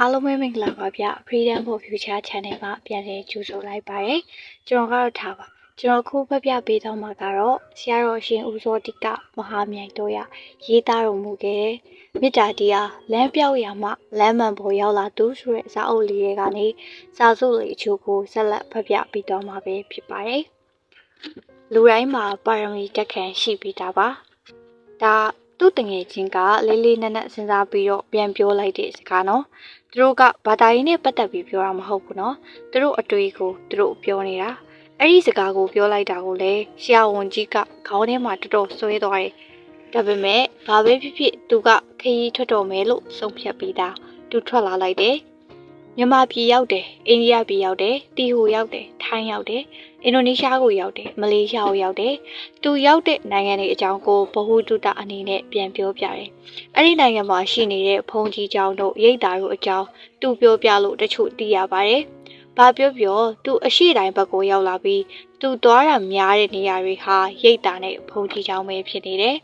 အားလုံးပဲမင်္ဂလာပါဗျ Freedom for Future Channel မှာပြန်လည်ကြိုဆိုလိုက်ပါတယ်ကျွန်တော်ကတော့ထားပါကျွန်တော်ခုဖတ်ပြပေးတော့မှာကတော့ဆရာတော်ရှင်ဦးစောတိကမဟာမြိုင်တို့ရရေးသားတော်မူခဲ့တဲ့မေတ္တာတရားလမ်းပြောက်ရာမှလမ်းမှန်ပေါ်ရောက်လာသူဆိုတဲ့စာအုပ်လေးတွေကနေစာစုလေးအချို့ကိုဆက်လက်ဖတ်ပြပေးတော့မှာပဲဖြစ်ပါတယ်လူတိုင်းမှာပါရမီတက်ခံရှိပြီးတာပါဒါသူ့တငယ်ချင်းကလေးလေးနက်နက်စဉ်းစားပြီးတော့ပြန်ပြောလိုက်တဲ့စကားနော် သူတို့ကဘာသာရေးနဲ့ပတ်သက်ပြီးပြောတာမဟုတ်ဘူးနော်သူတို့အတွေ့ကိုသူတို့ပြောနေတာအဲ့ဒီစကားကိုပြောလိုက်တာကိုလည်းဆရာဝန်ကြီးကခေါင်းထဲမှာတော်တော်ဆွဲသွားတယ်ဒါပေမဲ့ဘာပဲဖြစ်ဖြစ်သူကခရီးထွက်တော်မယ်လို့ဆုံးဖြတ်ပြီးသားသူထွက်လာလိုက်တယ်မြန်မာပြည်ရောက်တယ်အိန္ဒိယပြည်ရောက်တယ်တီဟိုရောက်တယ်ထိုင်းရောက်တယ် အင်ဒိုနီးရှားကိုရောက်တယ်မလေးရှားကိုရောက်တယ်သူရောက်တဲ့နိုင်ငံတွေအကြောင်းကိုဗဟုတုတအနေနဲ့ပြန်ပြောပြတယ်အဲ့ဒီနိုင်ငံမှာရှိနေတဲ့ဘုံကြီးကျောင်းတို့ရိတ်သားတို့အကြောင်းသူပြောပြလို့တချို့သိရပါတယ်ဘာပြောပြောသူအရှိတိုင်းဘက်ကိုရောက်လာပြီးသူသွားတာများတဲ့နေရာတွေဟာရိတ်သားနဲ့ဘုံကြီးကျောင်းပဲဖြစ်နေတယ်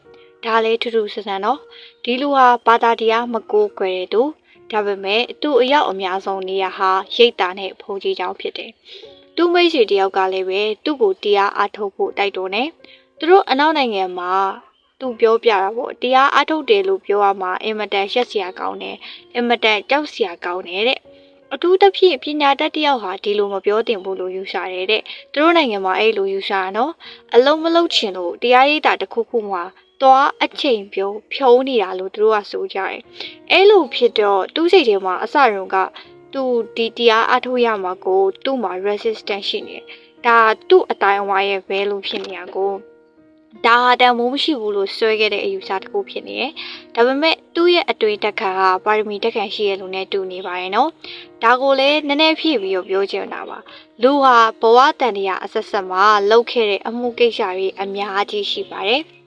ဒါလည်းထူးထူးဆန်းဆန်းတော့ဒီလူဟာဘာသာတရားမကိုးကွယ်တဲ့သူဒါပေမဲ့သူ့အရောက်အများဆုံးနေရာဟာရိတ်တာနဲ့ဖုန်ကြီးကျောင်းဖြစ်တယ်။ သူ့မိတ်ဆွေတယောက်ကလည်းပဲသူ့ကိုတရားအားထုတ်ဖို့တိုက်တွန်းတယ်။သူတို့အနောက်နိုင်ငံမှာသူပြောပြတာပေါ့တရားအားထုတ်တယ်လို့ပြောရမှာအင်မတန်ရှက်စရာကောင်းတယ်။အင်မတန်ကြောက်စရာကောင်းတယ်တဲ့အထူးသဖြင့်ပညာတတ်တယောက်ဟာဒီလိုမပြောတင်ဘူးလို့ယူဆတယ်တဲ့သူတို့နိုင်ငံမှာအဲ့လိုယူဆတာနော်အလုံးမလုံးချင်လို့တရားရေးတာတစ်ခုခုမှာသွားအချိန်ပြုံးဖြုံးနေတာလို့သူတို့ကဆိုကြတယ်။အဲလိုဖြစ်တော့သူ့စိတ်ထဲမှာအစရုံက သူဒီတရားအထုတ်ရမှာကိုသူ့မှာ resistance ရှိနေတယ်။ဒါသူ့အတိုင်းအဝါရဲ့ value ဖြစ်နေတာကိုဒါဟာတန်မိုးမရှိဘူးလို့ဆွဲခဲ့တဲ့အယူဆတစ်ခုဖြစ်နေတယ်။ဒါပေမဲ့သူ့ရဲ့အတွေ့တက်ခံဟာပါရမီတက်ခံရှိရလို့နဲ့တူနေပါရဲ့နော်။ဒါကိုလည်းနည်းနည်းဖြည့်ပြီးတော့ပြောချင်တာပါ။လူဟာဘဝတန်တရားအဆက်ဆက်မှာလုပ်ခဲ့တဲ့အမှုကိစ္စတွေအများကြီးရှိပါတယ်။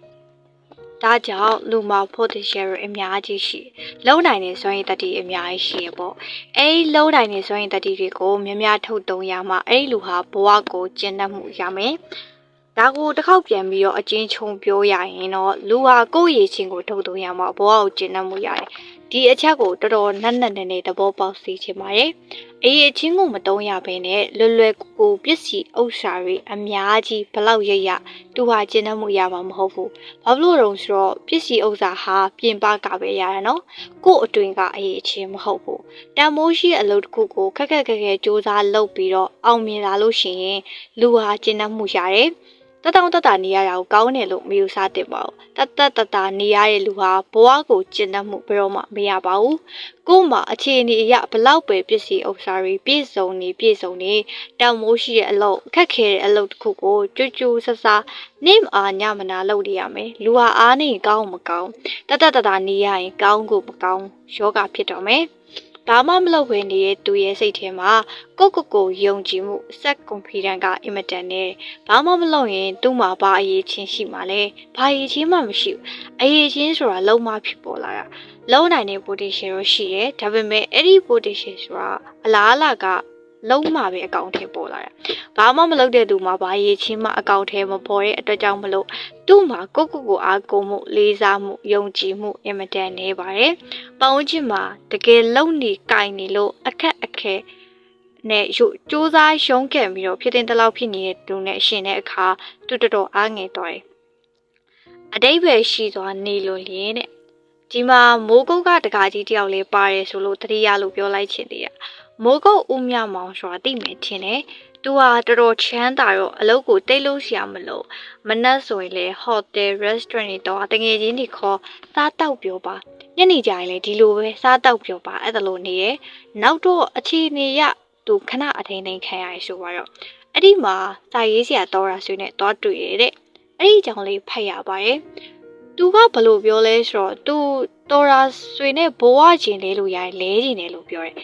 ဒါကြောင့်လူမှာ potential အများကြီးရှိလုံနိုင်တဲ့စွမ်းရည်တတိအများကြီးရှိရပေါ့အဲဒီလုံနိုင်တဲ့စွမ်းရည်တတိတွေကိုများများထုတ်သုံးရမှအဲဒီလူဟာဘဝကိုကျင့်တတ်မှုရမယ်ဒါကိုတစ်ခေါက်ပြန်ပြီးတော့အချင်းချုံပြောရရင်တော့လူဟာကိုယ့်ရည်ချင်းကိုထုတ်သုံးရမှဘဝကိုကျင့်တတ်မှုရတယ် ဒီအချက်ကိုတော်တော်နက်နက်နဲ့သဘောပေါက်စေချင်ပါတယ်။အေးအချင်းကိုမတုံးရဘဲနဲ့လွယ်လွယ်ကူကူပစ္စည်းဥစ္စာတွေအများကြီးဘလောက်ရရသူဟာကျင့်တတ်မှုရမှာမဟုတ်ဘူး။ဘာလို့လဲဆိုတော့ပစ္စည်းဥစ္စာဟာပြင်ပကပဲရတာနော်။ကို့အတွင်ကအေးအချင်းမဟုတ်ဘူး။တန်မိုးရှိအလုပ်တစ်ခုကိုခက်ခက်ခဲခဲစူးစမ်းလုပ်ပြီးတော့အောင်မြင်လာလို့ရှိရင်လူဟာကျင့်တတ်မှုရတယ်။ တတောင်တတနေရတာကိုကောင်းတယ်လို့မယူဆသင့်ပါဘူးတတတတနေရတဲ့လူဟာဘဝကိုကျင့်တတ်မှုဘယ်တော့မှမရပါဘူးကို့မှာအခြေအနေအရဘလောက်ပဲပစ္စည်းဥစ္စာတွေပြည့်စုံနေပြည့်စုံနေတောင်မိုးရှိတဲ့အလုပ်ခက်ခဲတဲ့အလုပ်တစ်ခုကိုကြွကြွဆဆနေမအားညမနာလုပ်ရရမယ်လူဟာအားနေကောင်းမကောင်းတတတတနေရရင်ကောင်းကိုမကောင်းယောဂဖြစ်တော့မယ် ဘာမှမလုပ်ဘဲနေတဲ့သူရဲ့စိတ်ထဲမှာကိုကိုကိုယုံကြည်မှုစက်ကွန်ဖီဒန့်ကအင်မတန်နဲ့ဘာမှမလုပ်ရင်သူ့မှာဘာအရေးချင်းရှိမှလဲဘာအရေးချင်းမှမရှိဘူးအရေးချင်းဆိုတာလုံးမဖြစ်ပေါ်လာတာလုံးနိုင်တဲ့ potential ရောရှိတယ်ဒါပေမဲ့အဲ့ဒီ potential ဆိုတာအလားအလာက လုံးမပဲအကောင့်ထဲပေါ်လာတာဘာမှမလုပ်တဲ့သူမှာဘာရေးချင်းမှအကောင့်ထဲမပေါ်တဲ့အတွက်ကြောင့်မလို့သူ့မှာကိုကိုကိုအားကိုမှုလေးစားမှုယုံကြည်မှုအင်မတန်နေပါတယ်။ပေါင်းချစ်မှာတကယ်လုံနေကြိုင်နေလို့အခက်အခဲနဲ့ရုစူးစားရှုံးခဲ့ပြီးတော့ဖြစ်တဲ့တလောက်ဖြစ်နေတဲ့သူနဲ့ရှင်တဲ့အခါသူတော်တော်အားငယ်သွားတယ်။အတိတ်ပဲရှိသွားနေလို့လင်းတဲ့ဒီမှာမိုးကုတ်ကတကားကြီးတယောက်လေးပါတယ်ဆိုလို့တတိယလို့ပြောလိုက်ချင်သေးရ မိုးကုတ်ဦးမြမောင်ဆိုတာသိမယ်ထင်တယ်သူဟာတော်တော်ချမ်းသာတော့အလုပ်ကိုတိတ်လို့ဆရာမလို့မနက်ဆိုရင်လေ hotel restaurant တွေတော့တငယ်ချင်းတွေခေါ်စားတောက်ပြောပါညနေကျရင်လေဒီလိုပဲစားတောက်ပြောပါအဲ့ဒါလိုနေရနောက်တော့အခြေအနေရသူခဏအထိန်ထိန်ခံရဆိုတော့အဲ့ဒီမှာစာရေးဆရာတော်ရာဆွေနဲ့တော့တွေ့ရတဲ့အဲ့ဒီကြောင့်လေးဖတ်ရပါတယ်သူကဘလို့ပြောလဲဆိုတော့သူတော်ရာဆွေနဲ့ဘဝချင်းလေးလို့ရရင်လဲချင်းတယ်လို့ပြောတယ်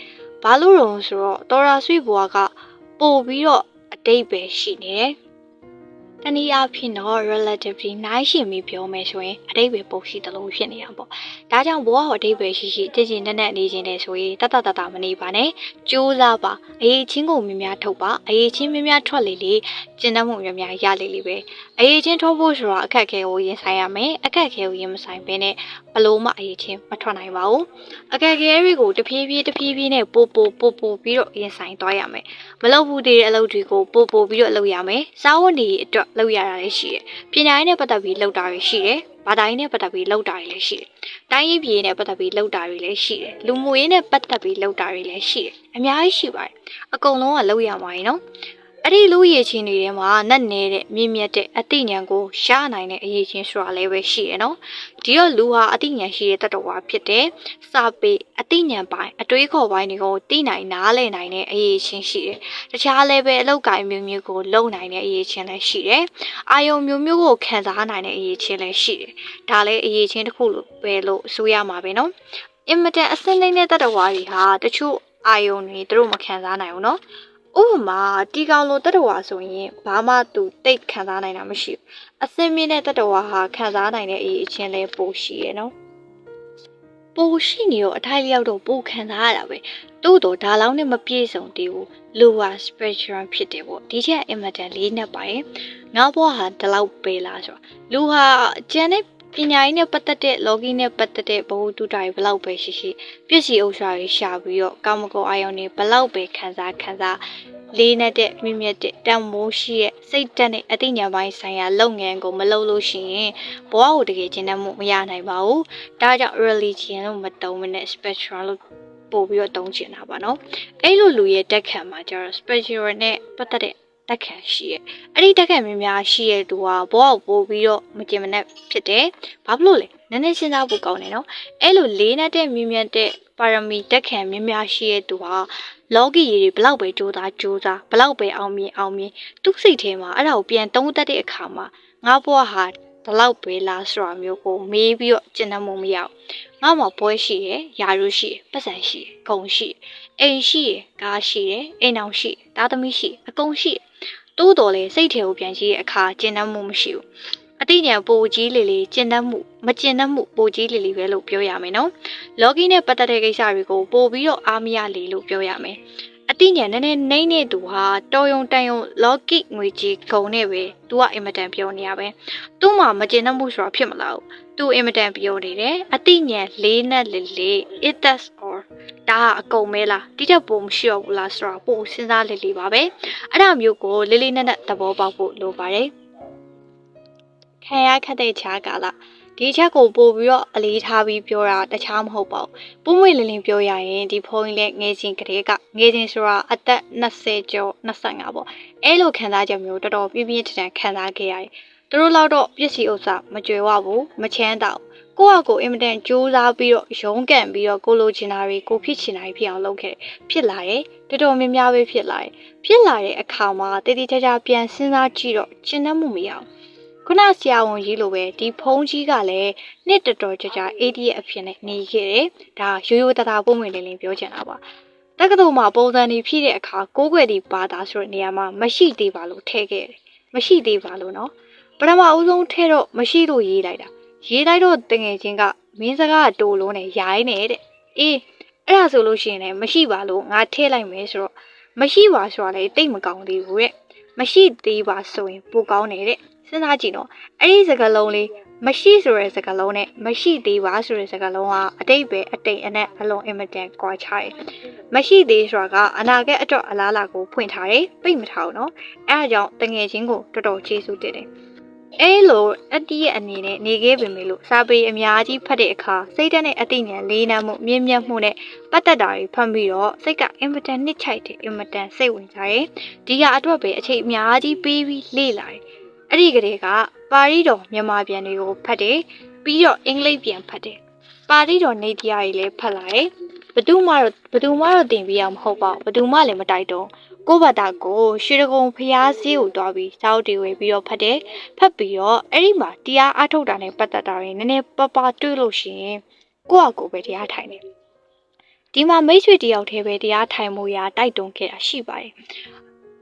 ဘာလို့တော့ဆိုတော့တော်ရာဆွေဘဝကပို့ပြီးတော့အတိတ်ပဲရှိနေတယ် တနည်းအားဖြင့်တော့ relatively နိုင်ရှင်ပြီးပြောမယ်ဆိုရင်အတိတ်ပဲပုံရှိတယ်လို့ဖြစ်နေတာပေါ့ဒါကြောင့်ဘဝကိုအတိတ်ပဲရှိရှိတည်ကျင်တဲ့နဲ့နေခြင်းတယ်ဆိုရင်တတတတမနေပါနဲ့ကြိုးစားပါအရေးချင်းကိုများများထုတ်ပါအရေးချင်းများများထွက်လေလေကျင့်တတ်မှုများများရလေလေပဲအရေးချင်းထုတ်ဖို့ဆိုတာအခက်အခဲကိုရင်ဆိုင်ရမယ်အခက်အခဲကိုရင်မဆိုင်ဘဲနဲ့ဘလို့မှအရေးချင်းမထွက်နိုင်ပါဘူးအခက်အခဲတွေကိုတဖြည်းဖြည်းတဖြည်းဖြည်းနဲ့ပို့ပို့ပို့ပို့ပြီးတော့ရင်ဆိုင်သွားရမယ်မလုပ်ဘူးတဲ့အလုပ်တွေကိုပို့ပို့ပြီးတော့လုပ်ရမယ်စားဝတ်နေရေးအတွက်လုပ်ရတာလည်းရှိတယ်ပညာရေးနဲ့ပတ်သက်ပြီးလုပ်တာတွေရှိတယ်ဘာသာရေးနဲ့ပတ်သက်ပြီးလုပ်တာတွေလည်းရှိတယ်တိုင်းရေးပြည်နဲ့ပတ်သက်ပြီးလုပ်တာတွေလည်းရှိတယ်လူမှုရေးနဲ့ပတ်သက်ပြီးလုပ်တာတွေလည်းရှိတယ်အများကြီးရှိပါတယ်အကုန်လုံးကလုပ်ရမှာရေနော် အဲ့ဒီလူရည်ချင်းတွေထဲမှာနတ်နေတဲ့မြင့်မြတ်တဲ့အသိဉာဏ်ကိုရနိုင်တဲ့အရေးချင်းဆိုတာလည်းပဲရှိရနော်ဒီတော့လူဟာအသိဉာဏ်ရှိတဲ့တတ္တဝါဖြစ်တယ်စာပေအသိဉာဏ်ပိုင်းအတွေးခေါ်ပိုင်းတွေကိုသိနိုင်နားလည်နိုင်တဲ့အရေးချင်းရှိတယ်တခြားလည်းပဲအလောက်ကိုင်းမျိုးမျိုးကိုလုံနိုင်တဲ့အရေးချင်းလည်းရှိတယ်အာယုံမျိုးမျိုးကိုခံစားနိုင်တဲ့အရေးချင်းလည်းရှိတယ်ဒါလည်းအရေးချင်းတစ်ခုလို့ပဲလို့ဆိုရမှာပဲနော်အင်မတန်အစင်းလေးတဲ့တတ္တဝါတွေဟာတချို့အာယုံတွေသူတို့မခံစားနိုင်ဘူးနော် ဥပမာတီကောင်လိုတတ္တဝါဆိုရင်ဘာမှသူတိတ်ခံစားနိုင်တာမရှိဘူးအစင်းမြင့်တဲ့တတ္တဝါဟာခံစားနိုင်တဲ့အရေးအချင်းလဲပိုရှိရနော်ပိုရှိနေရောအထိုက်လျောက်တော့ပိုခံစားရတာပဲတိုးတော့ဒါလောက်နဲ့မပြည့်စုံသေးဘူးလူဟာ spectrum ဖြစ်တယ်ပေါ့ဒီချက်အင်မတန်လေးနဲ့ပါရင်ငါဘွားဟာဒီလောက်ပဲလားဆိုတော့လူဟာကျန်တဲ့ ပညာရေးနဲ့ပတ်သက်တဲ့ login နဲ့ပတ်သက်တဲ့ဘဝတူတာတွေဘလောက်ပဲရှိရှိပြည့်စည်ဥစ္စာတွေရှာပြီးတော့ကာမဂုဏ်အာယုန်တွေဘလောက်ပဲခံစားခံစားလေးနဲ့တဲ့မြင့်မြတ်တဲ့တန်မိုးရှိရဲ့စိတ်တက်တဲ့အသိဉာဏ်ပိုင်းဆိုင်ရာလုပ်ငန်းကိုမလုပ်လို့ရှိရင်ဘဝကိုတကယ်ကျင့်တတ်မှုမရနိုင်ပါဘူး။ဒါကြောင့် religion လို့မတုံးမနဲ့ spiritual လို့ပို့ပြီးတော့တုံးချင်တာပါနော်။အဲ့လိုလူရဲ့တက်ခံမှာကျတော့ spiritual နဲ့ပတ်သက်တဲ့ တက်ခံရှိရဲ့အဲ့ဒီတက်ခံများများရှိရဲ့သူကဘောကိုပို့ပြီးတော့မကျင်မနဲ့ဖြစ်တယ်ဘာဖြစ်လို့လဲနည်းနည်းစဉ်းစားဖို့ကောင်းတယ်နော်အဲ့လိုလေးနဲ့မြင့်မြတ်တဲ့ပါရမီတက်ခံများများရှိရဲ့သူဟာလောကီကြီးတွေဘလောက်ပဲကြိုးစားကြိုးစားဘလောက်ပဲအောင်မြင်အောင်မြင်သူ့စိတ်ထဲမှာအဲ့ဒါကိုပြန်သုံးသပ်တဲ့အခါမှာငါဘွားဟာဒီ လောက်ပဲလားဆိုတာမျိုးကိုမေးပြီးတော့ကျင့်တတ်မှုမရဘူးငါ့မှာပွဲရှိရယ်ယာရုရှိရယ်ပတ်စံရှိရယ်ဂုံရှိရယ်အိမ်ရှိရယ်ကားရှိရယ်အိမ်အောင်ရှိသားသမီးရှိအကုန်ရှိတိုးတော်လေစိတ်ထဲကိုပြန်ကြည့်တဲ့အခါကျင့်တတ်မှုမရှိဘူးအတိညာပိုကြီးလေလေကျင့်တတ်မှုမကျင့်တတ်မှုပိုကြီးလေလေပဲလို့ပြောရမယ်နော်လော်ဂီနဲ့ပတ်သက်တဲ့ကိစ္စတွေကိုပို့ပြီးတော့အားမရလေလို့ပြောရမယ် အတိညာနည်းနည်းနှိမ့်နေသူဟာတော်ယုံတန်ယုံလော်ဂီငွေကြီးဂုံနဲ့ပဲသူကအင်မတန်ပြောနေရပဲသူ့မှာမကျင့်တတ်မှုဆိုတာဖြစ်မလားသူအင်မတန်ပြောနေတယ်အတိညာလေးနဲ့လေလေ it does or ဒါအကုန်မဲလားတိတက်ပုံမရှိတော့ဘူးလားဆိုတော့ပို့စဉ်းစားလေလေပါပဲအဲ့ဒါမျိုးကိုလေးလေးနက်နက်သဘောပေါက်ဖို့လိုပါတယ်ခံရခက်တဲ့ခြားကာလ ဒီချက်ကိုပို့ပြီးတော့အလေးထားပြီးပြောတာတခြားမဟုတ်ပါဘူးပုံမွေလင်းလင်းပြောရရင်ဒီဖုန်းကြီးလည်းငယ်ချင်းကလေးကငယ်ချင်းဆိုတာအသက်20ကျော်25ပေါ့အဲလိုခံစားချက်မျိုးတော်တော်ပြင်းပြင်းထန်ထန်ခံစားခဲ့ရတယ်သူတို့လောက်တော့ပစ္စည်းဥစ္စာမကြွယ်ဝဘူးမချမ်းသာဘူးကိုယ့်အကိုအင်မတန်ကြိုးစားပြီးတော့ရုန်းကန်ပြီးတော့ကိုလိုချင်တာတွေကိုဖြစ်ချင်တာတွေဖြစ်အောင်လုပ်ခဲ့တယ်ဖြစ်လာတယ်တော်တော်များများပဲဖြစ်လာတယ်ဖြစ်လာတဲ့အခါမှာတတိချာချာပြန်စဉ်းစားကြည့်တော့ရှင်းတတ်မှုမရဘူး ခုနဆရာဝန်ကြီးလိုပဲဒီဖုန်းကြီးကလည်းနှစ်တော်တော်ကြာကြာ AD ရဲ့အဖြစ်နဲ့နေခဲ့တယ်ဒါရိုးရိုးတသားပုံဝင်လင်းလင်းပြောချင်တာပါတက္ကသိုလ်မှာပုံစံတွေဖြည့်တဲ့အခါကိုးကွယ်ဒီပါတာဆိုတဲ့နေရာမှာမရှိသေးပါလို့ထည့်ခဲ့တယ်မရှိသေးပါလို့နော်ပထမအဦးဆုံးထဲတော့မရှိလို့ရေးလိုက်တာရေးလိုက်တော့တငယ်ချင်းကမင်းစကားတိုးလုံးနဲ့ရိုင်းနေတဲ့အေးအဲ့ဒါဆိုလို့ရှိရင်လည်းမရှိပါလို့ငါထည့်လိုက်မယ်ဆိုတော့မရှိပါဆိုတာလည်းတိတ်မကောင်းသေးဘူးတဲ့မရှိသေးပါဆိုရင်ပိုကောင်းနေတဲ့ စဉ်းစားကြည့်နော်အဲ့ဒီစကားလုံးလေးမရှိဆိုတဲ့စကားလုံးနဲ့မရှိသေးပါဆိုတဲ့စကားလုံးကအတိတ်ပဲအတိတ်အနက်အလုံးအင်မတန်ကွာခြားတယ်မရှိသေးဆိုတာကအနာဂတ်အတွက်အလားအလာကိုဖွင့်ထားတယ်ပိတ်မထားဘူးနော်အဲအကြောင်းတငယ်ချင်းကိုတော်တော်ကျေးဇူးတင်တယ်အဲလိုအတီးရဲ့အနေနဲ့နေခဲ့ပေမဲ့လို့စာပေအများကြီးဖတ်တဲ့အခါစိတ်ဓာတ်နဲ့အသိဉာဏ်လေးနမ်းမှုမြင့်မြတ်မှုနဲ့ပတ်သက်တာတွေဖတ်ပြီးတော့စိတ်ကအင်မတန်နှစ်ချိုက်တယ်အင်မတန်စိတ်ဝင်စားတယ်ဒီဟာအတွက်ပဲအချိန်အများကြီးပေးပြီးလေ့လာတယ် အဲ့ဒီကလေးကပါရီတော်မြန်မာပြန်တွေကိုဖတ်တယ်ပြီးတော့အင်္ဂလိပ်ပြန်ဖတ်တယ်ပါရီတော်နေတရားတွေလည်းဖတ်လာတယ်ဘသူမှတော့ဘသူမှတော့တင်ပြရမဟုတ်ပါဘူးဘသူမှလည်းမတိုက်တော့ကိုဘတာကိုရွှေတကုံဖျားစည်းကိုတွားပြီးစောက်တွေဝေပြီးတော့ဖတ်တယ်ဖတ်ပြီးတော့အဲ့ဒီမှာတရားအထုတ်တာနဲ့ပတ်သက်တာတွေနည်းနည်းပပတွေ့လို့ရှိရင်ကိုယ့်အကိုပဲတရားထိုင်တယ်ဒီမှာမိတ်ဆွေတယောက်တည်းပဲတရားထိုင်မှုရာတိုက်တွန်းခဲ့တာရှိပါတယ်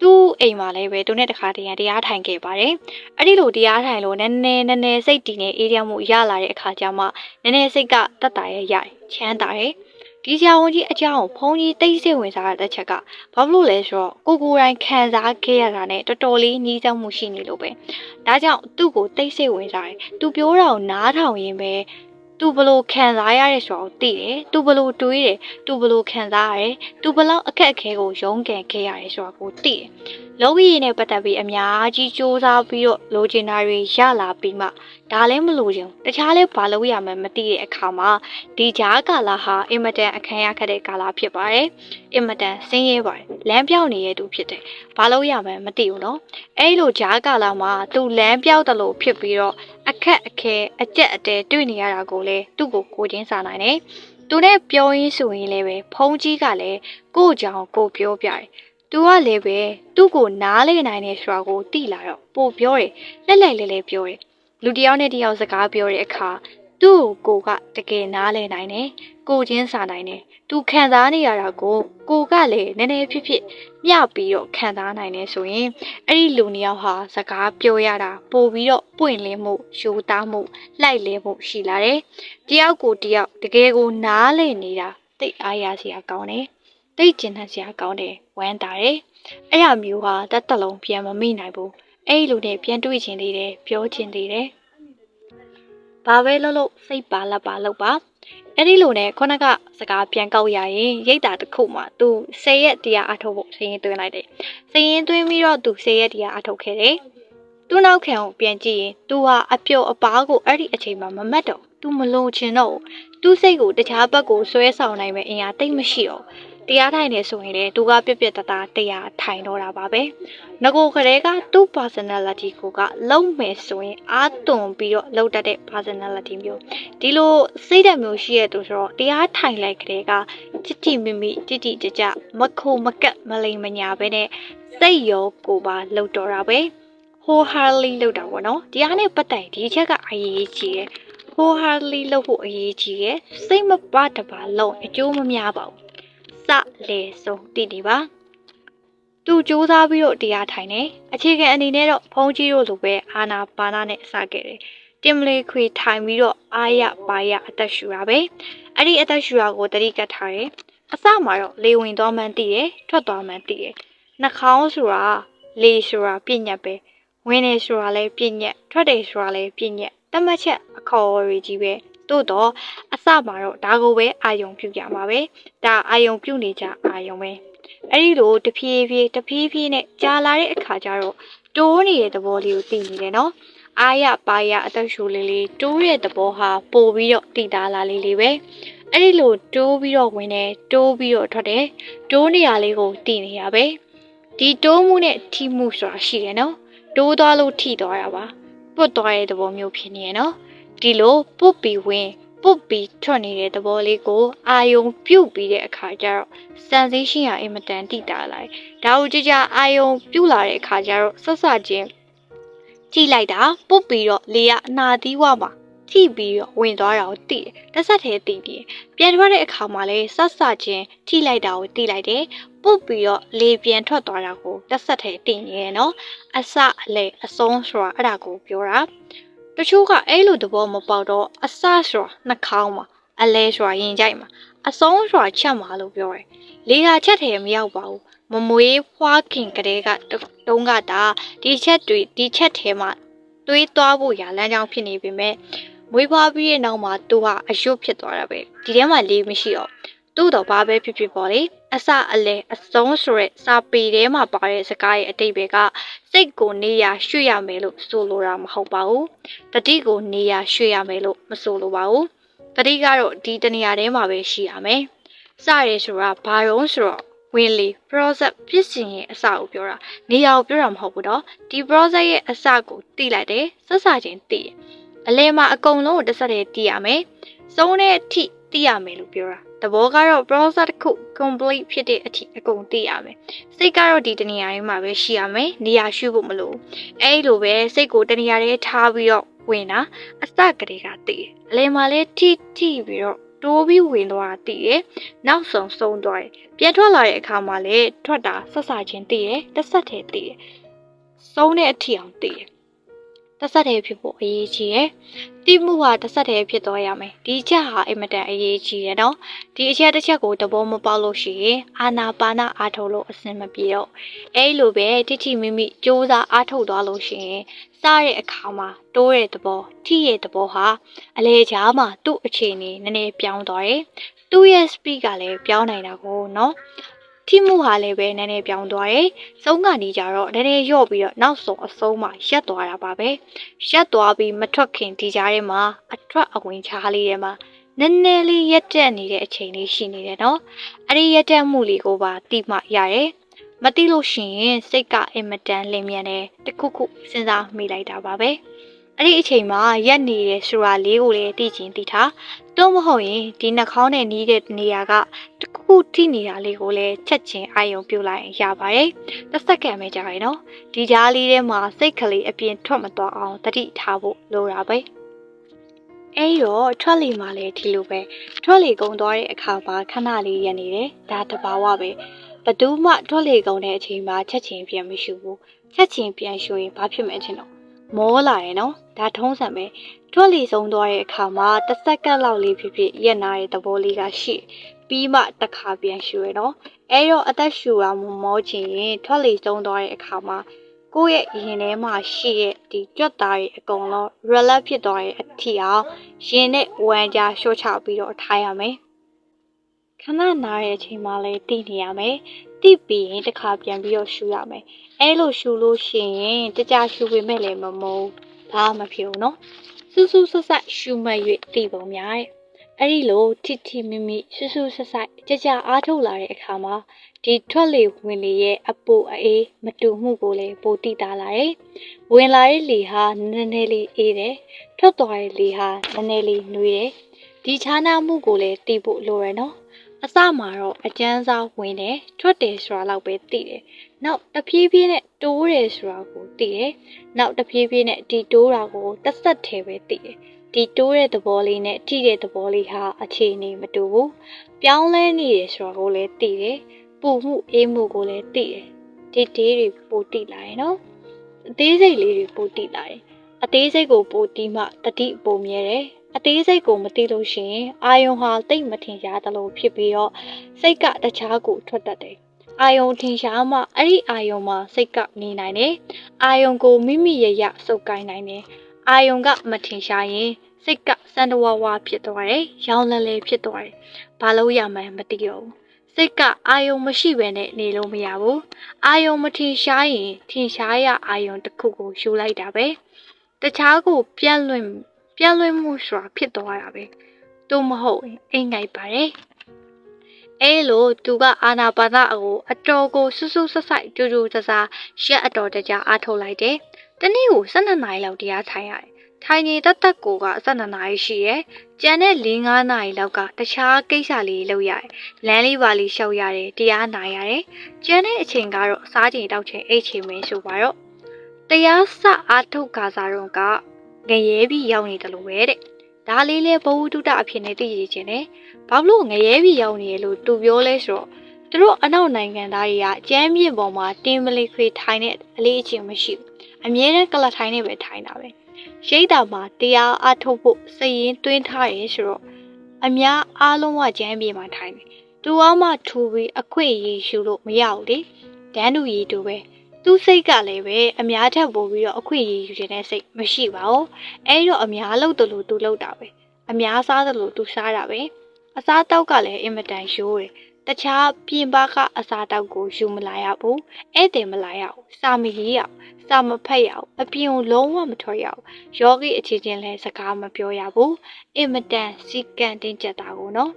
သူ့အိမ်မှာလည်းပဲသူနဲ့တခါတရံတရားထိုင်ခဲ့ပါတယ်။အဲ့ဒီလိုတရားထိုင်လို့နည်းနည်းနည်းနည်းစိတ်တည်နေအေးရမှုရလာတဲ့အခါကျမှနည်းနည်းစိတ်ကတက်တာရဲ့ရိုက်ချမ်းသာတယ်။ဒီဆရာဝန်ကြီးအကြောင်းကိုဘုန်းကြီးတိတ်ဆိတ်ဝင်စားတဲ့ချက်ကဘာလို့လဲဆိုတော့ကိုကိုယ်တိုင်ခံစားခဲ့ရတာနဲ့တော်တော်လေးညီးစပ်မှုရှိနေလို့ပဲ။ဒါကြောင့်သူ့ကိုတိတ်ဆိတ်ဝင်စားတယ်။သူပြောတာကိုနားထောင်ရင်ပဲ သူဘလို့ခံစားရတဲ့ဆိုတာကိုသိတယ်သူဘလို့တွေးတယ်သူဘလို့ခံစားရတယ်သူဘလောက်အခက်အခဲကိုရုန်းကန်ခဲ့ရတယ်ဆိုတာကိုသိတယ် လောကီရည်နဲ့ပတ်သက်ပြီးအများကြီးစူးစမ်းပြီးတော့လိုချင်တာတွေရလာပြီးမှဒါလည်းမလိုချင်ဘူး။တခြားလည်းဘာလို့ရမှန်းမသိတဲ့အခါမှာဒီကြားကာလဟာအင်မတန်အခမ်းရခက်တဲ့ကာလဖြစ်ပါတယ်။အင်မတန်ဆင်းရဲပါတယ်။လမ်းပြောင်းနေတဲ့သူဖြစ်တယ်။ဘာလို့ရမှန်းမသိဘူးနော်။အဲ့လိုကြားကာလမှာ तू လမ်းပြောင်းတယ်လို့ဖြစ်ပြီးတော့အခက်အခဲအကျက်အတဲတွေ့နေရတာကိုလည်းသူ့ကိုကိုချင်းစာနိုင်တယ်။သူနဲ့ပြောရင်းဆိုရင်လည်းပဲဖုံးကြီးကလည်းကို့ကြောင်ကိုပြောပြတယ်။ तू ကလည်းပဲသူ့ကိုနားလေနိုင်တဲ့ဆိုတာကိုသိလာတော့ပို့ပြောတယ်။လက်လိုက်လဲလဲပြောတယ်။လူတစ်ယောက်နဲ့တစ်ယောက်စကားပြောတဲ့အခါသူ့ကိုကတကယ်နားလဲနိုင်တယ်။ကိုချင်းစာနိုင်တယ်။ तू ခံစားနေရတာကိုကိုကလည်းနည်းနည်းဖြစ်ဖြစ်မျှပြီးတော့ခံစားနိုင်တယ်ဆိုရင်အဲ့ဒီလူနှစ်ယောက်ဟာစကားပြောရတာပို့ပြီးတော့ပွင့်လင်းမှုယူသားမှုလိုက်လဲမှုရှိလာတယ်။တယောက်ကိုတယောက်တကယ်ကိုနားလဲနေတာသိအားရစရာကောင်းတယ်။ သိကျင်တတ်စရာကောင်းတယ်ဝမ်းတာတယ်။အဲ့ရမျိုးဟာတသက်လုံးပြန်မမိနိုင်ဘူး။အဲ့ဒီလူနဲ့ပြန်တွေ့ချင်သေးတယ်ပြောချင်သေးတယ်။ဘာပဲလုပ်လို့စိတ်ပါလက်ပါလုပ်ပါ။အဲ့ဒီလိုနဲ့ခုနကစကားပြန်ကောက်ရရင်ရိတ်တာတစ်ခုမှသူ10ရက်တရားအထုတ်ဖို့စရင်သွင်းလိုက်တယ်။စရင်သွင်းပြီးတော့သူ10ရက်တရားအထုတ်ခဲ့တယ်။သူ့နောက်ခံကိုပြန်ကြည့်ရင်သူဟာအပြုတ်အပားကိုအဲ့ဒီအချိန်မှာမမတ်တော့သူမလုံချင်တော့သူ့စိတ်ကိုတခြားဘက်ကိုဆွဲဆောင်နိုင်မဲ့အင်အားတိတ်မရှိတော့ တရားထိုင်နေဆိုရင်လေသူကပြက်ပြက်တသားတရားထိုင်တော့တာပါပဲငကိုကလေးကသူ့ personality ကိုကလုံးမယ်ဆိုရင်အားသွန်ပြီးတော့လောက်တတ်တဲ့ personality မျိုးဒီလိုစိတ်ဓာတ်မျိုးရှိရတဲ့သူဆိုတော့တရားထိုင်လိုက်ကလေးကချစ်တီမိမိတိတိကြကြမခိုမကက်မလိမ်မညာပဲနဲ့စိတ်ရောကိုပါလောက်တော့တာပဲ wholeheartedly လောက်တာပေါ့နော်တရားနဲ့ပတ်သက်ဒီချက်ကအရေးကြီးတယ် wholeheartedly လုပ်ဖို့အရေးကြီးတယ်စိတ်မပတပါလုံးအကျိုးမများပါဘူး စလေဆုံးတည်တည်ပါသူစူးစမ်းပြီးတော့တရားထိုင်နေအခြေခံအနေနဲ့တော့ဖုံးကြီးတို့လိုပဲအာနာပါနာနဲ့စခဲ့တယ်တင်မလေးခွေထိုင်ပြီးတော့အာရပါရအသက်ရှူတာပဲအဲ့ဒီအသက်ရှူတာကိုတတိကတ်ထားတယ်အစမှာတော့လေဝင်သွားမှန်းသိတယ်ထွက်သွားမှန်းသိတယ်နှာခေါင်းဆိုတာလေဆိုတာပြညတ်ပဲဝင်နေဆိုတာလည်းပြညတ်ထွက်တယ်ဆိုတာလည်းပြညတ်တတ်မှတ်ချက်အခေါ်အဝေးကြီးပဲ သို့တော့အစမှာတော့ဒါကိုပဲအာယုံပြုကြမှာပဲဒါအာယုံပြုနေကြအာယုံပဲအဲ့ဒီလိုတဖြည်းဖြည်းတဖြည်းဖြည်းနဲ့ကြာလာတဲ့အခါကျတော့တိုးနေတဲ့သဘောလေးကိုသိနေတယ်နော်အာရပါရအသက်ရှူလေးလေးတိုးရဲ့သဘောဟာပို့ပြီးတော့တည်တာလာလေးလေးပဲအဲ့ဒီလိုတိုးပြီးတော့ဝင်တယ်တိုးပြီးတော့ထွက်တယ်တိုးနေရလေးကိုတည်နေရပဲဒီတိုးမှုနဲ့ထိမှုဆိုတာရှိတယ်နော်တိုးသွားလို့ထိသွားရပါပွတ်သွားတဲ့သဘောမျိုးဖြစ်နေရနော် ဒီလိုပုတ်ပြီးဝင်ပုတ်ပြီးထွက်နေတဲ့သဘောလေးကိုအာယုံပြုတ်ပြီးတဲ့အခါကျတော့ sensation ရအင်မတန်တိတာလိုက်ဒါကိုကြကြအာယုံပြုတ်လာတဲ့အခါကျတော့ဆက်စချင်းကြည့်လိုက်တာပုတ်ပြီးတော့လေကအနာသီးဝမှာထိပြီးတော့ဝင်သွားတာကိုသိတယ်တစ်ဆက်တည်းသိပြီးပြန်ထွက်တဲ့အခါမှာလည်းဆက်စချင်းထိလိုက်တာကိုသိလိုက်တယ်ပုတ်ပြီးတော့လေပြန်ထွက်သွားတာကိုတစ်ဆက်တည်းသိနေရနော်အစအလေအဆုံးဆိုတာအဲ့ဒါကိုပြောတာ တချို့ကအဲ့လိုသဘောမပေါက်တော့အစဆိုတာနှာခေါင်းမှာအလဲဆိုတာရင်ကြိုက်မှာအဆုံးဆိုတာချက်မှာလို့ပြောတယ်လေဟာချက်ထဲမရောက်ပါဘူးမမွေးဖွားခင်ကလေးကတုံးကတာဒီချက်တွေဒီချက်ထဲမှာတွေးသွားဖို့ရလမ်းကြောင်းဖြစ်နေပေမဲ့မွေးဖွားပြီးတဲ့နောက်မှာသူကအယွတ်ဖြစ်သွားတာပဲဒီထဲမှာလေးမရှိတော့သူ့တော့ဘာပဲဖြစ်ဖြစ်ပေါ့လေ အစအလဲအဆုံးဆိုရက်စာပေထဲမှာပါတဲ့စကားရဲ့အတိတ်ပဲကစိတ်ကိုနေရရွှေ့ရမယ်လို့ဆိုလိုတာမဟုတ်ပါဘူးတတိကိုနေရရွှေ့ရမယ်လို့မဆိုလိုပါဘူးတတိကတော့ဒီတနေရာထဲမှာပဲရှိရမယ်စရဲဆိုတာဘာရုံးဆိုတော့ဝင်လေ process ဖြစ်စဉ်ရဲ့အစကိုပြောတာနေရာကိုပြောတာမဟုတ်ဘူးတော့ဒီ process ရဲ့အစကိုတိလိုက်တယ်ဆက်စချင်းတိတယ်အလဲမှာအကုန်လုံးကိုတစ်ဆက်တည်းတိရမယ်စုံတဲ့အထိတိရမယ်လို့ပြောတာ သဘောကတော့ browser တစ်ခု complete ဖြစ်တဲ့အထိအကုန်သိရမယ်။စိတ်ကတော့ဒီတနေရာလေးမှာပဲရှိရမယ်။နေရာရှုဖို့မလို။အဲဒီလိုပဲစိတ်ကိုတနေရာလေးထားပြီးတော့ဝင်တာအစကလေးကသိတယ်။အလယ်မှာလေးထိထိပြီးတော့တိုးပြီးဝင်သွားတာတည်တယ်နောက်ဆုံးဆုံးသွားတယ်ပြန်ထွက်လာတဲ့အခါမှာလည်းထွက်တာဆက်ဆချင်းတည်တယ်တစ်ဆက်တည်းတည်တယ်ဆုံးတဲ့အထီအောင်တည်တယ် တစ်ဆက်တည်းဖြစ်ဖို့အရေးကြီးတယ်တိမှုဟာတစ်ဆက်တည်းဖြစ်သွားရမယ်ဒီချက်ဟာအင်မတန်အရေးကြီးတယ်နော်ဒီအချက်တစ်ချက်ကိုတဘောမပေါက်လို့ရှိရင်အာနာပါနာအားထုတ်လို့အဆင်မပြေတော့အဲ့လိုပဲတိတိမိမိစူးစမ်းအားထုတ်သွားလို့ရှိရင်စားတဲ့အခါမှာတိုးတဲ့သဘောထိရဲ့သဘောဟာအလေကြားမှာသူ့အခြေအနေနည်းနည်းပြောင်းသွားတယ်သူ့ရဲ့ speed ကလည်းပြောင်းနိုင်တာကိုနော် ထိမှုဟာလည်းပဲနည်းနည်းပြောင်းသွားတယ်။ဆုံးကနေကြတော့နည်းနည်းရော့ပြီးတော့နောက်ဆုံးအဆုံးမှာရက်သွားတာပါပဲ။ရက်သွားပြီးမထွက်ခင်ဒီကြားထဲမှာအထွက်အဝင်ချားလေးထဲမှာနည်းနည်းလေးရက်တက်နေတဲ့အချိန်လေးရှိနေတယ်နော်။အဲ့ဒီရက်တက်မှုလေးကိုပါတိမှရတယ်။မတိလို့ရှိရင်စိတ်ကအင်မတန်လင်မြန်တယ်တခုခုစဉ်းစားမိလိုက်တာပါပဲ။ အဲ့ဒီအချိန်မှာရက်နေတဲ့ဆိုတာလေးကိုလည်းသိချင်းသိထားတော့မဟုတ်ရင်ဒီနှာခေါင်းနဲ့နီးတဲ့နေရာကတခုထိနေတာလေးကိုလည်းချက်ချင်းအာယုံပြုတ်လိုက်ရပါတယ်တစ်စက္ကန့်ပဲကြာရင်နော်ဒီကြားလေးထဲမှာစိတ်ကလေးအပြင်ထွက်မသွားအောင်တတိထားဖို့လိုတာပဲအဲ့တော့ထွက်လီမှာလည်းဒီလိုပဲထွက်လီကုံသွားတဲ့အခါမှာခဏလေးရနေတယ်ဒါတဘာဝပဲဘသူမှထွက်လီကုံတဲ့အချိန်မှာချက်ချင်းပြန်မရှိဘူးချက်ချင်းပြန်ရှူရင်ဘာဖြစ်မယ်ချင်းတော့ မောလာရယ်နော်ဒါထုံးစံပဲထွက်လီဆုံးသွားတဲ့အခါမှာတစ်စက္ကန့်လောက်လေးဖြစ်ဖြစ်ရက်နာတဲ့သဘောလေးကရှိပြီးမှတစ်ခါပြန်ရှူရယ်နော်အဲတော့အသက်ရှူတာမမောချင်ရင်ထွက်လီဆုံးသွားတဲ့အခါမှာကိုယ့်ရဲ့ရင်ထဲမှာရှိတဲ့ဒီကြွက်သားတွေအကုန်လုံး relax ဖြစ်သွားတဲ့အထိအောင်ရင်နဲ့ဝမ်းကြားရှော့ချပြီးတော့ထားရမယ်ခဏနားတဲ့အချိန်မှလည်းတည်နေရမယ် တိပြီးရင်တစ်ခါပြန်ပြီးတော့ရှူရမယ်အဲလိုရှူလို့ရှိရင်တကြရှူပေမဲ့လည်းမမုန်းဘာမှမဖြစ်ဘူးနော်စူးစူးဆက်ဆက်ရှူမှတ်၍တည်ပုံများတဲ့အဲ့ဒီလိုထိထိမိမိစူးစူးဆက်ဆက်ကြကြအားထုတ်လာတဲ့အခါမှာဒီထွက်လေဝင်လေရဲ့အပူအေးမတူမှုကိုလည်းပိုတိတာလာတယ်။ဝင်လာတဲ့လေဟာနည်းနည်းလေးအေးတယ်။ထွက်သွားတဲ့လေဟာနည်းနည်းလေးနှွေးတယ်။ဒီခြားနားမှုကိုလည်းသိဖို့လိုရနော်။ အစမှာတော့အကျန်းစားဝင်တယ်ထွက်တယ်ဆိုတာလောက်ပဲသိတယ်။နောက်တဖြည်းဖြည်းနဲ့တိုးတယ်ဆိုတာကိုသိတယ်။နောက်တဖြည်းဖြည်းနဲ့ဒီတိုးတာကိုတစ်ဆက်တည်းပဲသိတယ်။ဒီတိုးတဲ့သဘောလေးနဲ့ထိတဲ့သဘောလေးဟာအခြေအနေမတူဘူး။ပြောင်းလဲနေတယ်ဆိုတာကိုလည်းသိတယ်။ပူမှုအေးမှုကိုလည်းသိတယ်။ဒီဒေးတွေပိုတိလာရယ်နော်။အသေးစိတ်လေးတွေပိုတိလာတယ်။အသေးစိတ်ကိုပိုတီးမှတတိပိုမြဲတယ်။အသေးစိတ်ကိုမသိလို့ရှိရင်အာယုံဟာတိတ်မထင်ရှားသလိုဖြစ်ပြီးတော့စိတ်ကတခြားကိုထွက်တတ်တယ်။အာယုံထင်ရှားမှအဲ့ဒီအာယုံမှာစိတ်ကနေနိုင်တယ်။အာယုံကိုမိမိရရစုပ်ကိုင်းနိုင်တယ်။အာယုံကမထင်ရှားရင်စိတ်ကစံတဝါဝါဖြစ်သွားတယ်။ရောင်လလဲဖြစ်သွားတယ်။ဘာလို့ရမှန်းမသိတော့ဘူး။စိတ်ကအာယုံမရှိဘဲနဲ့နေလို့မရဘူး။အာယုံမထင်ရှားရင်ထင်ရှားရအာယုံတစ်ခုကိုယူလိုက်တာပဲ။တခြားကိုပြန့်လွင့် ပြန့်လွင့်မှုဆိုတာဖြစ်သွားတာပဲ။သို့မဟုတ်အိမ်ငိုက်ပါတယ်။အဲလိုသူကအာနာပါနအကိုအတော်ကိုစွစွဆက်ဆိုင်တူတူတစားရက်အတော်တကြအားထုတ်လိုက်တယ်။တနေ့ကို12နာရီလောက်တရားထိုင်ရတယ်။ထိုင်နေတတ်တက်ကိုက12နာရီရှိရဲ့။ကျန်တဲ့4-5နာရီလောက်ကတခြားကိစ္စလေးလုပ်ရတယ်။လမ်းလေးပါလေးရှောက်ရတယ်တရားနာရတယ်။ကျန်တဲ့အချိန်ကတော့စားချိန်တောက်ချိန်အိတ်ချိန်မင်းဆိုပါတော့။တရားစအားထုတ်ကာစားတော့က ငရဲပြီးရောက်နေတယ်လို့ပဲတဲ့ဒါလေးလဲဘဝတုတအဖြစ်နဲ့သိရခြင်းနဲ့ဘာလို့ငရဲပြီးရောက်နေရလို့သူပြောလဲဆိုတော့သူတို့အနောက်နိုင်ငံသားတွေကကျမ်းမြင့်ပေါ်မှာတင်းမလေးခွေထိုင်တဲ့အလေးအချင်းမရှိဘူးအမြဲတမ်းကလထိုင်နေပဲထိုင်တာပဲရိတ်တာမှာတရားအထုတ်ဖို့စည်ရင်တွင်းထားရဲဆိုတော့အများအားလုံးကကျမ်းပြေမှာထိုင်တယ်သူကမှထူပြီးအခွင့်အရေးယူလို့မရဘူးလေဒန်းတူရီတူပဲ သူ့စိတ်ကလည်းပဲအများထက်ပိုပြီးတော့အခွင့်အရေးယူခြင်းတဲ့စိတ်မရှိပါဘူးအဲဒီတော့အများလုပ်တယ်လို့သူလုပ်တာပဲအများစားတယ်လို့သူစားတာပဲအစားတောက်ကလည်းအင်မတန်ရိုးတယ်တခြားပြင်ပကအစားတောက်ကိုယူမလာရဘူးဧည့်သည်မလာရဘူးစာမရေးရစာမဖတ်ရဘူးအပြင်ကိုလုံးဝမထွက်ရဘူးယောဂီအခြေချင်းလည်းစကားမပြောရဘူးအင်မတန်စီကံတင်းကျပ်တာကိုနော်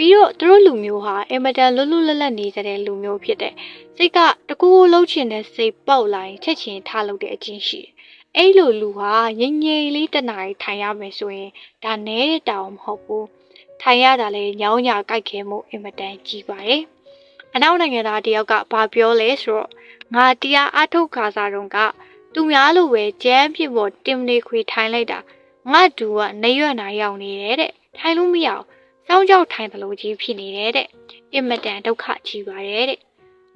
ပြီးတော့သူတို့လူမျိုးဟာအင်မတန်လွတ်လွတ်လပ်လပ်နေတဲ့လူမျိုးဖြစ်တဲ့စိတ်ကတကူလှုပ်ချင်တဲ့စိတ်ပေါက်လာရင်ချက်ချင်းထားလုပ်တဲ့အချင်းရှိတယ်။အဲ့လိုလူဟာငြိမ်ငြိမ်လေးတနားရီထိုင်ရမယ်ဆိုရင်ဒါနဲတဲ့တောင်မဟုတ်ဘူး။ထိုင်ရတာလေညောင်းညာကြိုက်ခဲမှုအင်မတန်ကြီးပါတယ်။အနောက်နိုင်ငံသားတယောက်ကဘာပြောလဲဆိုတော့ငါတရားအထုတ်ခါစားတော့ကသူများလိုပဲကြမ်းဖြစ်ပေါ်တင်နေခွေထိုင်လိုက်တာငါတူကနေရွက်နာရောက်နေတယ်တဲ့ထိုင်လို့မရအော င်စစောင်းကြောက်ထိုင်တယ်လို့ကြီးဖြစ်နေတဲ့တဲ့အင်မတန်ဒုက္ခကြီးပါတယ်တဲ့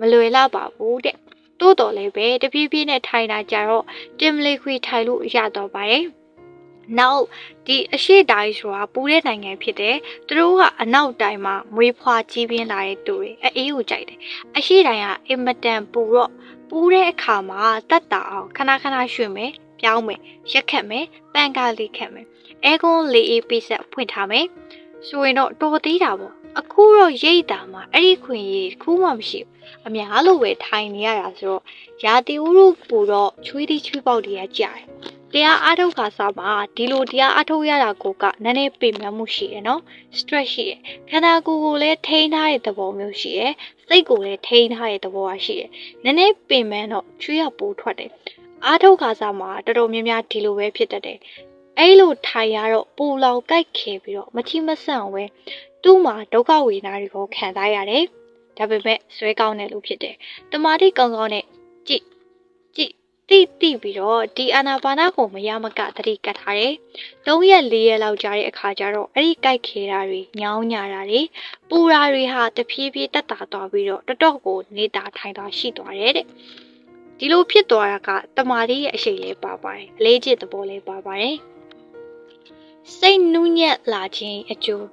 မလွယ်လာပါဘူးတဲ့တိုးတော်လည်းပဲတပြေးပြေးနဲ့ထိုင်တာကြတော့တင်မလေးခွေထိုင်လို့ရတော့ပါတယ်နောက်ဒီအရှိတိုင်းဆိုတာပူတဲ့နိုင်ငံဖြစ်တယ်။သူတို့ကအနောက်တိုင်းမှာမွေးဖွားကြီးပြင်းလာတဲ့တူတွေအေးကိုကြိုက်တယ်။အရှိတိုင်းကအင်မတန်ပူတော့ပူတဲ့အခါမှာတတ်တာအောင်ခဏခဏရွှေ့မယ်၊ပြောင်းမယ်၊ရက်ခတ်မယ်၊ပန်ကားလေးခတ်မယ်။အဲကွန်လေးအေးပိဆက်ဖွင့်ထားမယ်။ ဆိုရင်တော့တော်သေးတာပေါ့။အခုတော့ရိတ်တာမှာအဲ့ဒီခွင်ကြီးတစ်ခုမှမရှိဘူး။အများလို့ပဲထိုင်နေရတာဆိုတော့ရာတီဦးတို့ပူတော့ချွေးတိချွေးပေါက်တွေကကြာတယ်။တရားအားထုတ်ခါစားမှာဒီလိုတရားအားထုတ်ရတာကိုကနည်းနည်းပြင်မှမှုရှိရယ်နော် stress ရှိရယ်ခန္ဓာကိုယ်ကိုလည်းထိန်းထားတဲ့သဘောမျိုးရှိရယ်စိတ်ကိုလည်းထိန်းထားတဲ့သဘောရှိရယ်နည်းနည်းပြင်မှတော့ချွေးရပိုးထွက်တယ်အားထုတ်ခါစားမှာတော်တော်များများဒီလိုပဲဖြစ်တတ်တယ် အဲ့လိုထိုင်ရတော့ပူလောင်ကြိုက်ခဲပြီးတော့မချိမဆန့်ဝဲသူ့မှာဒုက္ခဝေဒနာတွေကိုခံစားရတယ်ဒါပေမဲ့ဆွဲကောင်းတယ်လို့ဖြစ်တယ်တမာတိကောင်းကောင်းနဲ့ကြည့်ကြည့်တိတိပြီးတော့ဒီအာနာပါနာကိုမရမကသတိကတ်ထားတယ်။၃ရက်၄ရက်လောက်ကြာတဲ့အခါကျတော့အဲ့ဒီကြိုက်ခဲတာတွေညောင်းညာတာတွေပူတာတွေဟာတဖြည်းဖြည်းတက်တာသွားပြီးတော့တတော့ကိုနေတာထိုင်တာရှိသွားတယ်တဲ့။ဒီလိုဖြစ်သွားတာကတမာတိရဲ့အရှိန်လေးပါပါတယ်။အလေးကျင့်သဘောလေးပါပါတယ်။ စိတ်နူးညံ့လာခြင်းအကျိုး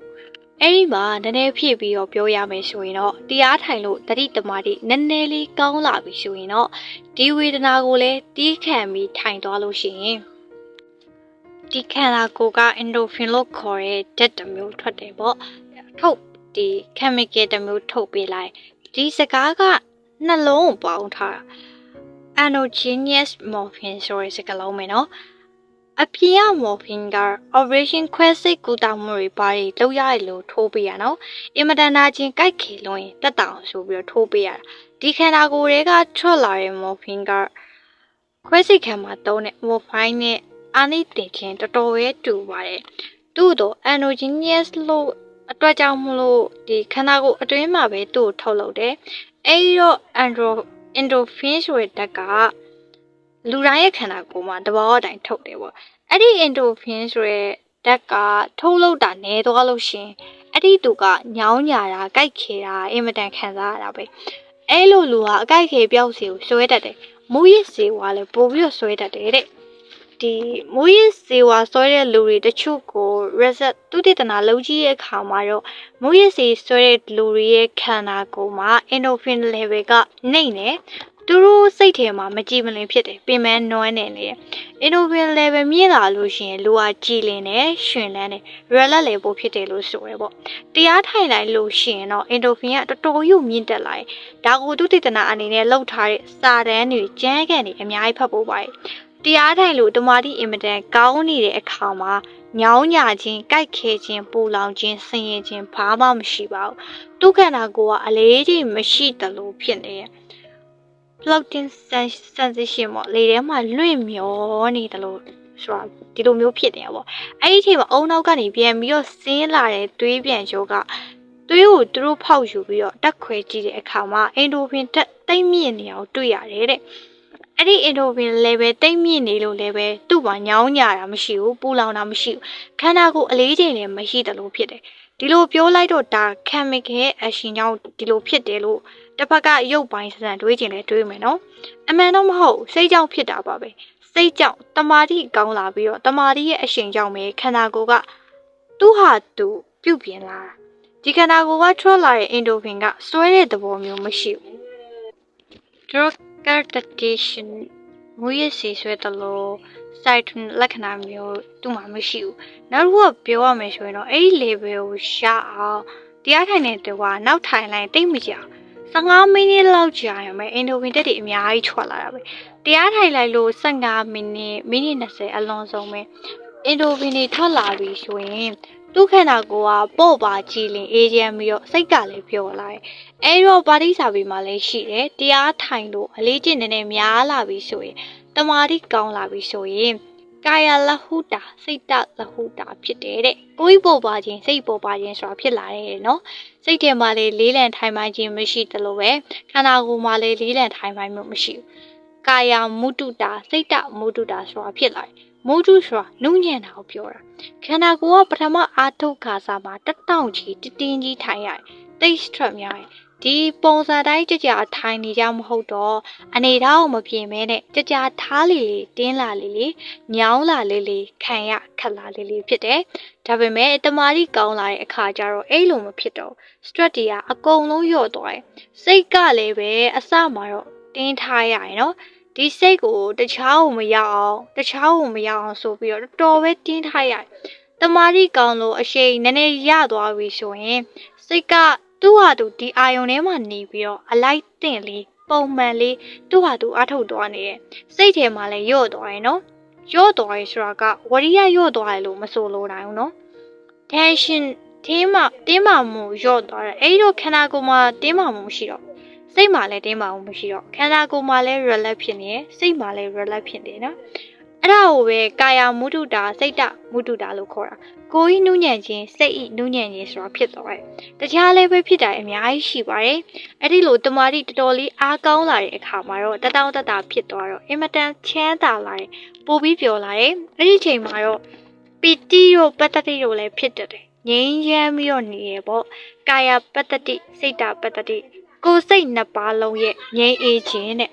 အဲ့ဒီမှာနည်းနည်းဖြည့်ပြီးတော့ပြောရမယ်ဆိုရင်တော့တရားထိုင်လို့တတိတမာတိနည်းနည်းလေးကောင်းလာပြီဆိုရင်တော့ဒီဝေဒနာကိုလည်းတီးခံပြီးထိုင်သွားလို့ရှိရင်ဒီခန္ဓာကိုယ်ကအင်ဒိုဖင်လို့ခေါ်တဲ့ဓာတ်တစ်မျိုးထွက်တယ်ပေါ့ထုတ်ဒီ chemical တစ်မျိုးထုတ်ပေးလိုက်ဒီစကားကနှလုံးကိုပေါင်းထားတာ endogenous morphine ဆိုတဲ့စကားလုံးပဲเนาะ အပြင်ကမော်ဖင်က operation ခွဲစိတ်ကူတာမှုတွေပါတွေလောက်ရတယ်လို့ထိုးပေးရနော်အင်မတန်နာချင်းကြိုက်ခေလွန်ရင်တက်တောင်ဆိုပြီးတော့ထိုးပေးရတာဒီခန္ဓာကိုယ်တွေကထွက်လာတဲ့မော်ဖင်ကခွဲစိတ်ခံမှာတုံးတဲ့မော်ဖိုင်းနဲ့အာနိတင်ချင်းတော်တော်ပဲတူပါတယ်သူ့တော့ endogenous လို့အတွက်ကြောင့်မလို့ဒီခန္ဓာကိုယ်အတွင်းမှာပဲသူ့ကိုထုတ်လုပ်တယ်အဲဒီတော့ andro endorphin ဆိုတဲ့ဓာတ်က လူတိုင်းရဲ့ခန္ဓာကိုယ်မှာတဘာဝတိုင်းထုတ်တယ်ပေါ့အဲ့ဒီ endorphin ဆိုရဲဓာတ်ကထုတ်လုပ်တာနည်းသွားလို့ရှင်အဲ့ဒီသူကညောင်းညာတာကြိုက်ခဲတာအင်မတန်ခံစားရတာပဲအဲ့လိုလူဟာအကြိုက်ခဲပြောက်စီကိုဆွဲတတ်တယ်မူရစ်စေဝါလည်းပို့ပြီးတော့ဆွဲတတ်တယ်တဲ့ဒီမူရစ်စေဝါဆွဲတဲ့လူတွေတချို့ကို reset သူတည်တနာလုံးကြီးရဲ့အခါမှာတော့မူရစ်စေဆွဲတဲ့လူတွေရဲ့ခန္ဓာကိုယ်မှာ endorphin level ကနှိမ့်နေ သူတို့စိတ်ထဲမှာမကြည်မလင်ဖြစ်တယ်ပင်မနွမ်းနေနေတယ်အင်ဒိုဗင် level မြင့်လာလို့ရှိရင်လူဟာကြည်လင်တယ်ရှင်လန်းတယ် relax level ဖြစ်တယ်လို့ဆိုရပေါ့တရားထိုင်လိုက်လို့ရှိရင်တော့အင်ဒိုဗင်ကတော်တော်ကြီးမြင့်တက်လာတယ်ဒါကိုသူတေသနာအနေနဲ့လောက်ထားတဲ့စာတန်းတွေကျန်းကန်တွေအများကြီးဖတ်ဖို့ပါတယ်တရားထိုင်လို့တမာတိအင်မတန်ကောင်းနေတဲ့အခါမှာညောင်းညာခြင်းကြိုက်ခဲခြင်းပူလောင်ခြင်းဆင်းရဲခြင်းဘာမှမရှိပါဘူးဒုက္ခနာကိုကအလေးချိန်မရှိတလို့ဖြစ်နေတယ် floating sensation ပေါ့လေထဲမှာလွင့်မျောနေတယ်လို့ဆိုတာဒီလိုမျိုးဖြစ်နေတာပေါ့အဲ့ဒီအချိန်မှာအုံနောက်ကနေပြန်ပြီးတော့ဆင်းလာတဲ့သွေးပြန်ရောကသွေးကိုသူတို့ဖောက်ယူပြီးတော့တက်ခွဲကြည့်တဲ့အခါမှာအင်ဒိုဖင်တက်တိတ်မြင့်နေအောင်တွေ့ရတယ်တဲ့အဲ့ဒီအင်ဒိုဖင် level တိတ်မြင့်နေလို့လည်းပဲသူ့မှာညောင်းညာတာမရှိဘူးပူလောင်တာမရှိဘူးခန္ဓာကိုယ်အလေးချိန်လည်းမရှိတယ်လို့ဖြစ်တယ်ဒီလိုပြောလိုက်တော့ဒါ chemical action ကြောင့်ဒီလိုဖြစ်တယ်လို့ တစ်ဖက်ကရုပ်ပိုင်းစံတွေးကျင်လဲတွေးမယ်နော်အမှန်တော့မဟုတ်စိတ်ကြောင့်ဖြစ်တာပါပဲစိတ်ကြောင့်တမာတိကောင်းလာပြီးတော့တမာတိရဲ့အရှင်ကြောင့်ပဲခန္ဓာကိုယ်ကသူ့ဟာသူပြုတ်ပြင်းလာတာဒီခန္ဓာကိုယ်ကထွက်လာတဲ့အင်ဒိုဖင်ကစွဲတဲ့သဘောမျိုးမရှိဘူး drug addiction မူရစီဆွဲတယ်လို့ site လက္ခဏာမျိုးသူ့မှာမရှိဘူးနောက်တစ်ခုကပြောရမယ်ဆိုရင်တော့အဲ့ဒီ level ကိုရှာအောင်တရားထိုင်တဲ့သူကနောက်ထိုင်လိုက်တိတ်မကြဘူး 15မိနစ်လောက်ကြာရင်ပဲအင်ဒိုဗင်တက်တွေအများကြီးထွက်လာတာပဲတရားထိုင်လိုက်လို့15မိနစ်မိနစ်20အလွန်ဆုံးပဲအင်ဒိုဗင်တွေထွက်လာပြီဆိုရင်သူ့ခန္ဓာကိုယ်ကပေါ့ပါကြည်လင်အေးချမ်းပြီးတော့စိတ်ကလည်းပျော်လာတယ်။အဲတော့ပါတိစာပေမှာလည်းရှိတယ်။တရားထိုင်လို့အလေးကျင့်နေနေများလာပြီဆိုရင်တမာတိကောင်းလာပြီဆိုရင်ကာယလဟုတာစိတ်တလဟုတာဖြစ်တယ်တဲ့ကိုယ်ပေါ်ပါခြင်းစိတ်ပေါ်ပါခြင်းဆိုတာဖြစ်လာတယ်နော် စိတ်ထဲမှာလေလေးလံထိုင်မှခြင်းမရှိသလိုပဲခန္ဓာကိုယ်မှာလေလေးလံထိုင်မှမှုမရှိဘူးကာယမုတုတာစိတ်တမုတုတာဆိုတာဖြစ်လာတယ်မိုးတူးဆိုတာနုညံ့တာကိုပြောတာခန္ဓာကိုယ်ကပထမအာထုတ်ခါစားမှာတက်တောင့်ကြီးတတင်းကြီးထိုင်ရတယ်တိတ်စထရက်များတယ် ဒီပုံစံတိုင်းကြကြထိုင်နေကြမဟုတ်တော့အနေထားကိုမပြင်မဲနဲ့ကြကြထားလေလေတင်းလာလေလေညောင်းလာလေလေခံရခက်လာလေလေဖြစ်တယ်ဒါပေမဲ့တမာရီကောင်းလာတဲ့အခါကျတော့အဲ့လိုမဖြစ်တော့ stress တွေကအကုန်လုံးလျော့သွားတယ်စိတ်ကလည်းပဲအစမှာတော့တင်းထားရရင်နော်ဒီစိတ်ကိုတခြားကိုမရောက်အောင်တခြားကိုမရောက်အောင်ဆိုပြီးတော့တော်တော်ပဲတင်းထားရတယ်တမာရီကောင်းလို့အရှိန်နည်းနည်းရသွားပြီဆိုရင်စိတ်က သူ့ဟာသူဒီအာယုံထဲမှာနေပြီးတော့အလိုက်တင်လေးပုံမှန်လေးသူ့ဟာသူအထုတ်သွားနေတယ်စိတ်ထဲမှာလည်းညော့သွားရင်နော်ညော့သွားရင်ဆိုတာကဝရိယညော့သွားတယ်လို့မဆိုလိုနိုင်ဘူးနော် tension တင်းမာတင်းမာမှုညော့သွားတယ်အဲ့ဒီတော့ခန္ဓာကိုယ်မှာတင်းမာမှုမရှိတော့စိတ်မှာလည်းတင်းမာမှုမရှိတော့ခန္ဓာကိုယ်မှာလည်း relax ဖြစ်နေတယ်စိတ်မှာလည်း relax ဖြစ်နေတယ်နော် အဲ့ဒါကိုပဲကာယမုဒုတာစိတ်တမုဒုတာလို့ခေါ်တာကိုယ်ဤနုညံ့ခြင်းစိတ်ဤနုညံ့ခြင်းဆိုတာဖြစ်သွားတယ်တခြားလည်းပဲဖြစ်တာအများကြီးရှိပါတယ်အဲ့ဒီလိုတမာတိတော်တော်လေးအားကောင်းလာတဲ့အခါမှာတော့တတောင်းတတာဖြစ်သွားတော့အင်မတန်ချမ်းသာလာတယ်ပိုပြီးပျော်လာတယ်အဲ့ဒီချိန်မှာတော့ပီတိတို့ပတ္တတိတို့လည်းဖြစ်တတ်တယ်ငြိမ်းချမ်းပြီးတော့နေရပေါ့ကာယပတ္တတိစိတ်တပတ္တတိကိုယ်စိတ်နှစ်ပါးလုံးရဲ့ငြိမ်းအေးခြင်းတဲ့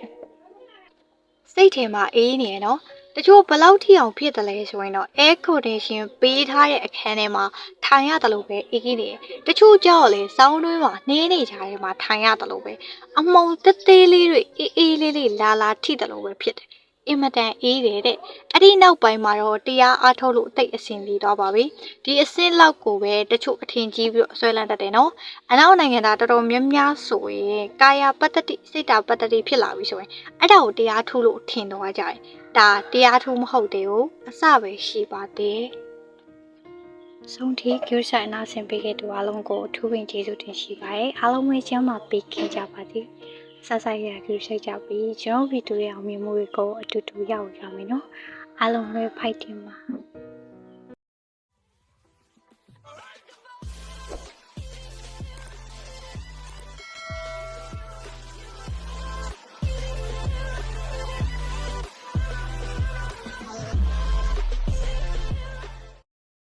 စိတ်ထဲမှာအေးနေရနော် တချို့ဘယ်လောက်ထိအောင်ဖြစ်တယ်လဲဆိုရင်တော့ air condition ပေးထားတဲ့အခန်းထဲမှာထိုင်ရတယ်လို့ပဲအေးနေတယ်တချို့ကြောက်လေစောင်းတွင်းမှာနှင်းနေကြတယ်မှာထိုင်ရတယ်လို့ပဲအမုံသေးသေးလေးတွေအေးအေးလေးလေးလာလာထိတယ်လို့ပဲဖြစ်တယ် အင်မတန်အေးတယ်တဲ့အဲ့ဒီနောက်ပိုင်းမှာတော့တရားအားထုတ်လို့အသိအဆင်ပြေတော့ပါပြီဒီအဆင့်လောက်ကိုပဲတချို့အထင်ကြီးပြီးတော့ဆွဲလန်းတတ်တယ်နော်အနောက်နိုင်ငံသားတော်တော်များများဆိုရင်ကာယပတ္တတိစိတ်တာပတ္တတိဖြစ်လာပြီဆိုရင်အဲ့ဒါကိုတရားထုလို့ထင်တော့ကြတယ်ဒါတရားထုမဟုတ်သေးဘူးအစပဲရှိပါသေးဆုံးထိကျူးဆိုင်နာဆင်ပေးခဲ့သူအားလုံးကိုအထူးပင်ကျေးဇူးတင်ရှိပါတယ်အားလုံးပဲကျမ်းမာပေးခင်ကြပါသည် ဆက်ဆိုင်ရကြည့်ရှိကြပြီးကျွန်တော်ဗီဒီယိုရဲ့အောင်မြင်မှုတွေကိုအတူတူရောက်ရမယ်နော်အားလုံးပဲဖိုက်တင်ပါ